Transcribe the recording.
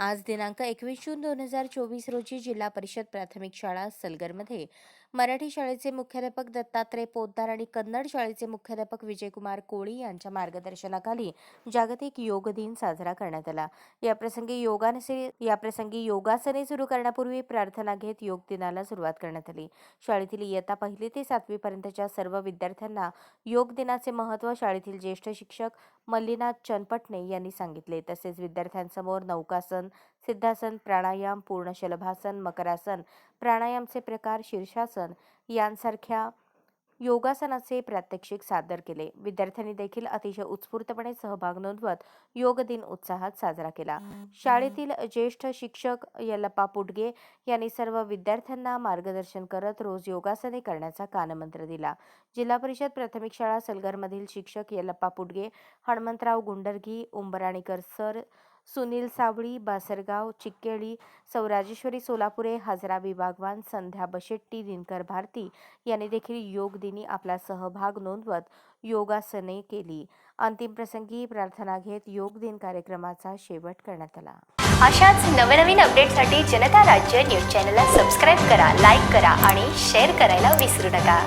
आज दिनांक एकवीस जून दोन हजार चोवीस रोजी जिल्हा परिषद प्राथमिक शाळा सलगरमध्ये मराठी शाळेचे मुख्याध्यापक दत्तात्रय पोद्दार आणि कन्नड शाळेचे मुख्याध्यापक विजयकुमार कोळी यांच्या मार्गदर्शनाखाली जागतिक योग दिन साजरा करण्यात आला. याप्रसंगी योगानसे याप्रसंगी योगासने सुरू करण्यापूर्वी प्रार्थना घेत योग दिनाला सुरुवात करण्यात आली. शाळेतील इयत्ता पहिली ते सातवीपर्यंतच्या सर्व विद्यार्थ्यांना योग दिनाचे महत्त्व शाळेतील ज्येष्ठ शिक्षक मल्लीनाथ चनपटणे यांनी सांगितले. तसेच विद्यार्थ्यांसमोर नौकासन सिद्धासन प्राणायाम पूर्ण शलभासन मकरासन प्राणायामचे प्रकार शीर्षासन यांसारख्या योगासनाचे प्रात्यक्षिक सादर केले. विद्यार्थ्यांनी देखील अतिशय उत्स्फूर्तपणे सहभाग नोंदवत योग दिन उत्साहात साजरा केला. शाळेतील ज्येष्ठ शिक्षक यल्लप्पा पुडगे यांनी सर्व विद्यार्थ्यांना मार्गदर्शन करत रोज योगासने करण्याचा कानमंत्र दिला. जिल्हा परिषद प्राथमिक शाळा सलगरमधील शिक्षक यल्लप्पा पुडगे हणमंतराव गुंडरगी उंबराणीकर सर सुनील सावळी बासरगाव चिक्केळी सौराजेश्वरी सोलापुरे हजरा विभागवान संध्या बशेट्टी दिनकर भारती यांनी देखील योग दिनी आपला सहभाग नोंदवत योगासने केली. अंतिम प्रसंगी प्रार्थना घेत योग दिन कार्यक्रमाचा शेवट करण्यात आला. अशाच नवनवीन अपडेटसाठी जनता राज्य न्यूज चॅनलला सबस्क्राईब करा लाईक करा आणि शेअर करायला विसरू नका.